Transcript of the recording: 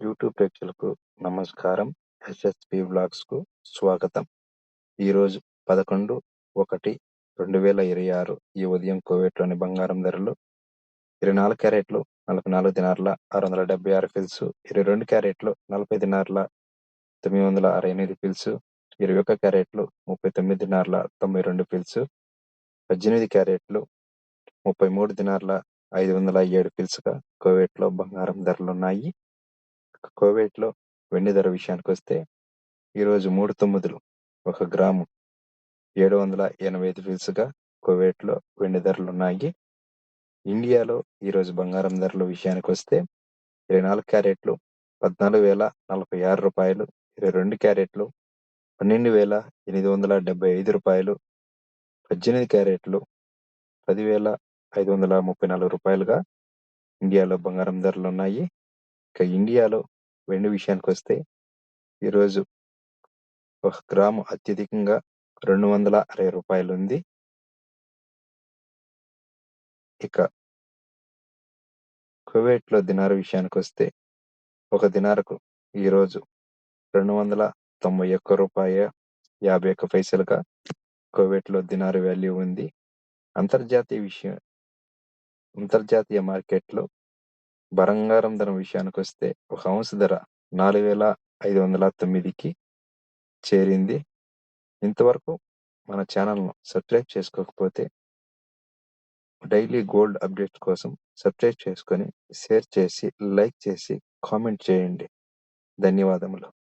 YouTube ప్రేక్షకులకు నమస్కారం. SSP బ్లాగ్స్కు స్వాగతం. ఈరోజు పదకొండు ఒకటి రెండు వేల ఇరవై ఆరు ఈ ఉదయం కోవేట్లోని బంగారం ధరలు ఇరవై నాలుగు క్యారెట్లు నలభై నాలుగు దినార్ల ఆరు వందల డెబ్బై ఆరు ఫిల్స్ ఇరవై రెండు క్యారెట్లు నలభై దినార్ల తొమ్మిది వందల అరవై ఎనిమిది ఫిల్స్ ఇరవై ఒక్క క్యారెట్లు ముప్పై తొమ్మిది దినార్ల తొంభై రెండు ఫిల్స్ పద్దెనిమిది క్యారెట్లు ముప్పై మూడు దినార్ల ఐదు వందల ఏడు ఫిల్స్గా కోవేట్లో బంగారం ధరలు ఉన్నాయి. కోవేట్లో వెండి ధర విషయానికి వస్తే ఈరోజు మూడు తొమ్మిదిలు ఒక గ్రాము. ఏడు వందల ఎనభై ఐదు ఫిల్స్గా కోవేట్లో వెండి ధరలు ఉన్నాయి ఇండియాలో ఈరోజు బంగారం ధరల విషయానికి వస్తే ఇరవై నాలుగు క్యారెట్లు పద్నాలుగు వేల నలభై ఆరు రూపాయలు ఇరవై రెండు క్యారెట్లు పన్నెండు వేల ఎనిమిది వందల డెబ్బై ఐదు రూపాయలు పద్దెనిమిది క్యారెట్లు పదివేల ఐదు వందల ముప్పై నాలుగు రూపాయలుగా ఇండియాలో బంగారం ధరలు ఉన్నాయి ఇక ఇండియాలో వెండి విషయానికి వస్తే ఈరోజు ఒక గ్రాము అత్యధికంగా రెండు వందల అరవై రూపాయలు ఉంది ఇక కువైట్లో దినారు విషయానికి వస్తే ఒక దినారకు ఈరోజు రెండు వందల తొంభై ఒక్క రూపాయ యాభై ఒక్క పైసలుగా కువైట్లో దినారు వాల్యూ ఉంది. అంతర్జాతీయ విషయం అంతర్జాతీయ మార్కెట్లో బంగారం ధర విషయానికి వస్తే ఒక ఔన్స్ ధర నాలుగు వేల ఐదు వందల తొమ్మిదికి చేరింది. ఇంతవరకు మన ఛానల్ను సబ్స్క్రైబ్ చేసుకోకపోతే డైలీ గోల్డ్ అప్డేట్ కోసం సబ్స్క్రైబ్ చేసుకొని షేర్ చేసి లైక్ చేసి కామెంట్ చేయండి. ధన్యవాదములు.